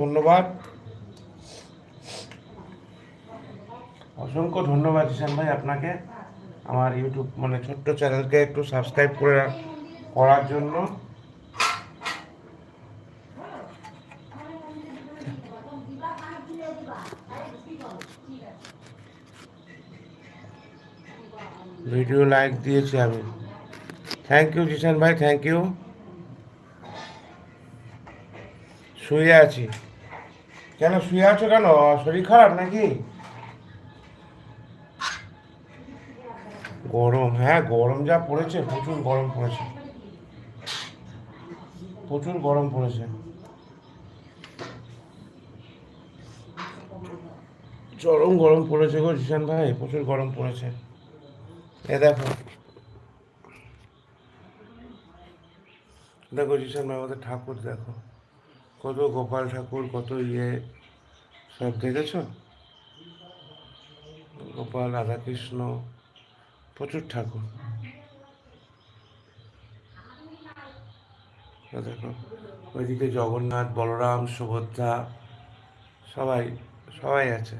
ধন্যবাদ। অসংখ্য ধন্যবাদ ঈশান ভাই আপনাকে আমার ইউটিউব মানে ছোট্ট চ্যানেলকে একটু সাবস্ক্রাইব করে করার জন্য। ভিডিও লাইক দিয়েছি আমি। থ্যাংক ইউ জিশান ভাই থ্যাংক ইউ শুয়ে আছি। কেন শুয়ে আছো কেন? শরীর খারাপ নাকি? গরম হ্যাঁ গরম যা পড়েছে, প্রচুর গরম পড়েছে। প্রচুর গরম পড়েছে। চরম গরম পড়েছে গো জিশান ভাই, প্রচুর গরম পড়েছে। এ দেখো। দেখো জিশান ভাই, আমাদের ঠাকুর দেখো। কত গোপাল ঠাকুর, কত ইয়ে। সব দেখেছ? গোপাল রাধাকৃষ্ণ, প্রচুর ঠাকুর। দেখো, ওইদিকে জগন্নাথ, বলরাম, সুভদ্রা, সবাই সবাই আছে।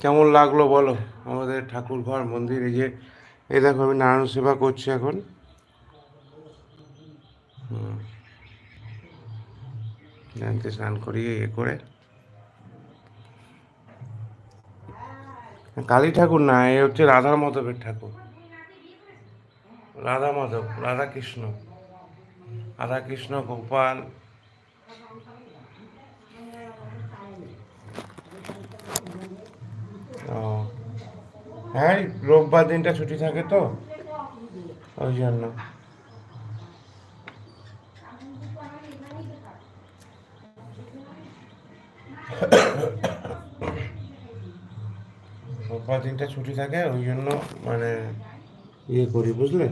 কেমন লাগল বলো? আমাদের ঠাকুর ঘর মন্দির যে, এই দেখো আমি নারায়ণ সেবা করছি এখন। জানতে স্নান করিয়ে ইয়ে করে। কালী ঠাকুর না, এ হচ্ছে রাধা মাধবের ঠাকুর। রাধা মাধব, রাধা কৃষ্ণ। রাধা কৃষ্ণ, গোপাল। ও। হ্যাঁ রোববার দিনটা ছুটি থাকে তো, ওই জন্য। রোববার দিনটা ছুটি থাকে ওই জন্য মানে ইয়ে করি বুঝলে?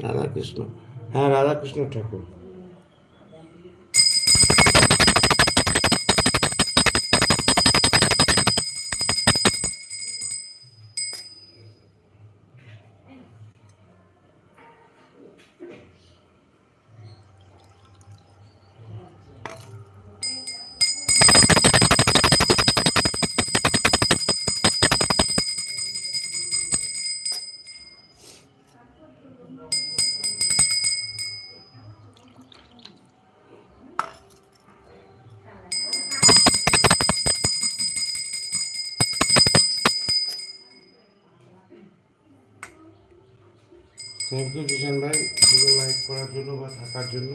রাধাকৃষ্ণ। হ্যাঁ রাধাকৃষ্ণ ঠাকুর। থ্যাংক ইউ কিষান ভাই পুরো লাইক করার জন্য বা থাকার জন্য।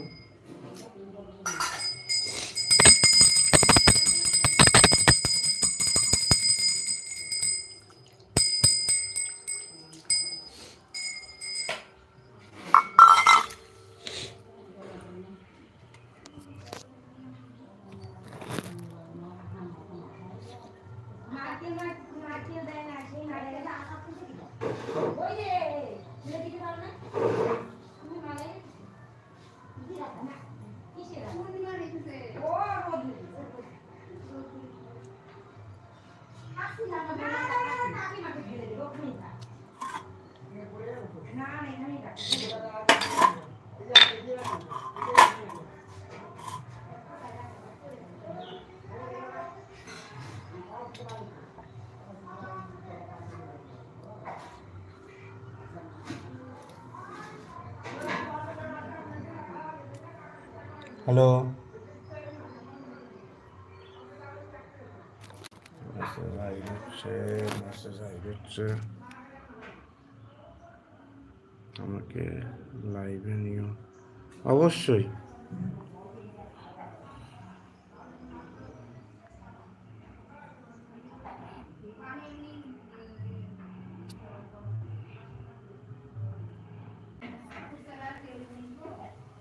মাটিয়ে Ne bilgi vermek? হ্যালো। আমাকে লাইভে নিও। অবশ্যই।